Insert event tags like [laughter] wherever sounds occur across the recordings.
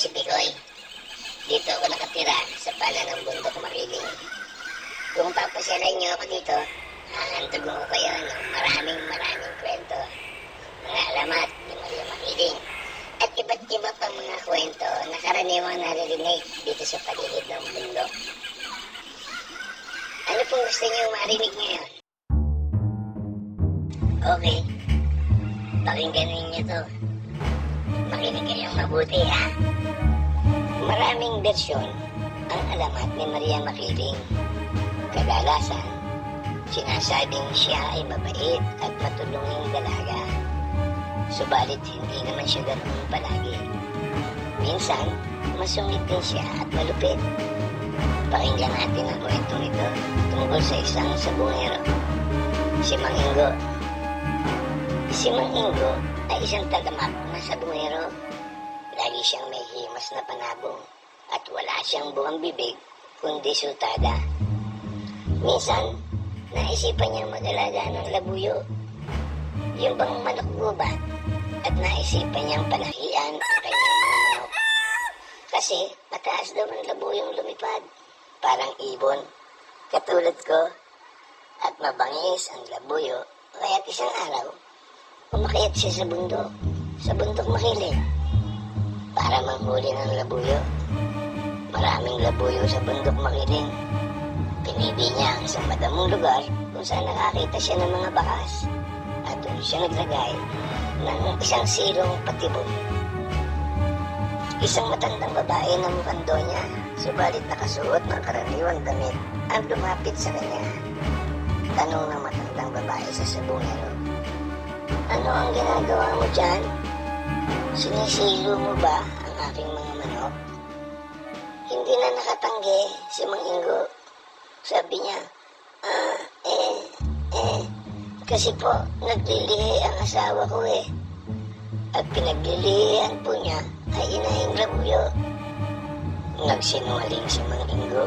si Picoy. Dito ako nakatira sa pala ng bundok makiling. Kung papasyalan niyo ako dito, hahantog ko kayo ng maraming maraming kwento. Mga alamat ni Maria Makiling. At iba't iba pang mga kwento na karaniwang naririnig dito sa paligid ng bundok. Ano pong gusto niyo marinig ngayon? Okay. Pakinggan ninyo to. Makinig kayong mabuti ha. Maraming bersyon ang alamat ni Maria Makiling. Kadalasan, sinasabing siya ay mabait at matulunging dalaga. Subalit hindi naman siya ganoon palagi. Minsan, masungit din siya at malupit. Pakinggan natin ang kwentong ito tungkol sa isang sabungero, si Mang Ingo. Si Mang Ingo ay isang tagamap na sabungero. Lagi siyang may himas na panabong at wala siyang buwang bibig kundi sultada. Minsan, naisipan niyang mag-alaga ng labuyo. Yung bang manok gubat at naisipan niyang palakian ang kanyang mga manok. Kasi mataas daw ang labuyong lumipad. Parang ibon. Katulad ko. At mabangis ang labuyo. Kaya't isang araw, umakyat siya sa bundok. Sa bundok makiling. Para manghuli ng labuyo. Maraming labuyo sa bundok makiling. Pinili niya ang isang madamong lugar kung saan nakakita siya ng mga bakas. At doon siya naglagay ng isang silong patibong. Isang matandang babae na mukhang donya, subalit nakasuot ng karaniwang damit, ang lumapit sa kanya. Tanong ng matandang babae sa sabungero, Ano ang ginagawa mo dyan? Sinisilo mo ba ang aking mga manok? Hindi na nakatanggi si Mang Ingo. Sabi niya, ah, eh, eh, kasi po, naglilihi ang asawa ko eh. At pinaglilihian po niya ay inahing labuyo. Nagsinungaling si Mang Ingo.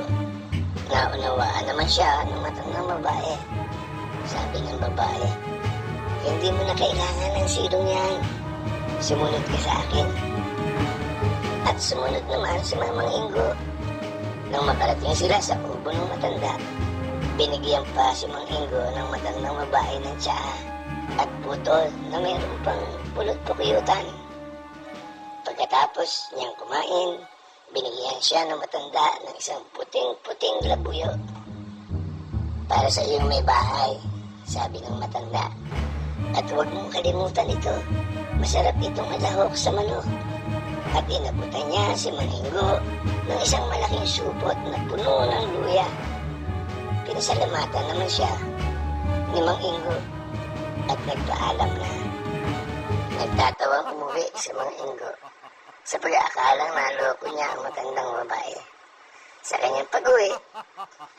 Naunawaan naman siya ng matandang babae. Sabi ng babae, hindi mo na kailangan ng silong yan. Sumunod ka sa akin. At sumunod naman si Mamang Ingo. Nang makarating sila sa kubo ng matanda, binigyan pa si Mang Ingo ng matandang babae ng tsaa at putol na mayroon pang pulot pukyutan. Pagkatapos niyang kumain, binigyan siya ng matanda ng isang puting-puting labuyo. Para sa iyong may bahay, sabi ng matanda. At huwag mong kalimutan ito. Masarap itong alahok sa manok. At inabutan niya si Maninggo ng isang malaking supot na puno ng luya. Pinasalamatan naman siya ni Mang Ingo at nagpaalam na. Nagtatawang umuwi si Mang Ingo sa pag-aakalang naloko niya ang matandang babae. Sa kanyang pag-uwi,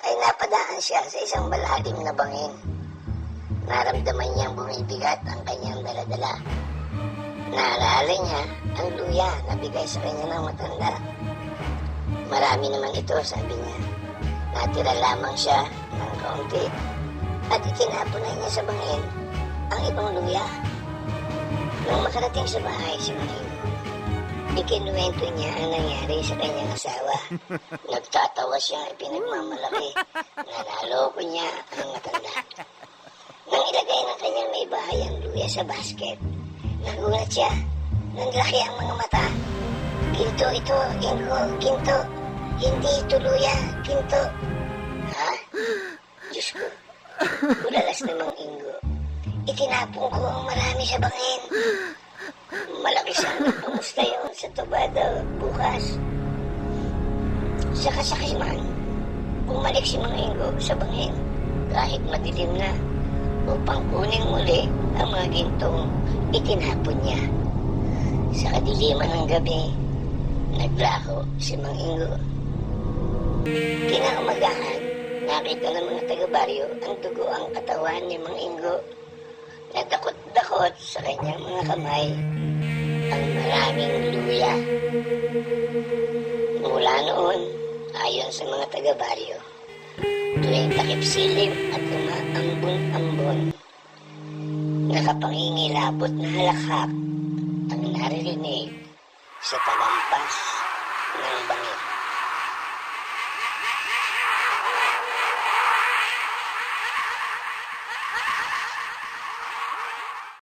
ay napadaan siya sa isang malalim na bangin. Naramdaman niyang bumibigat ang kanyang daladala. Naalala niya ang luya na bigay sa kanya ng matanda. Marami naman ito, sabi niya. Natira lamang siya ng kaunti at itinapon na niya sa bangin ang ibang luya. Nang makarating sa bahay si Maring, ikinuwento niya ang nangyari sa kanyang asawa. [laughs] Nagtatawa siya, ipinagmamalaki. Nanaloko niya ang matanda. Nang ilagay ng kanyang may bahay ang luya sa basket, nagulat siya. Nanlaki ang mga mata. Ginto ito, Ingo, ginto. Hindi ito luya, ginto. Ha? Diyos ko. Ulalas namang Ingo. Itinapon ko ang marami sa bangin. Malaki sana kamusta yun sa tubada bukas. Sa kasakiman, bumalik si Mang Ingo sa bangin kahit madilim na upang kunin muli ang mga gintong itinapon niya. Sa kadiliman ng gabi, naglaho si Mang Ingo. Kinaumagahan, nakita ng mga taga-baryo ang dugo ang katawan ni Mang Ingo. Nadakot-dakot sa kanyang mga kamay ang maraming luya. Mula noon, ayon sa mga taga-baryo, tuwing takip silim at umaambon-ambon, nakapangingilabot na halakhak ang naririnig sa talampas ng bangin.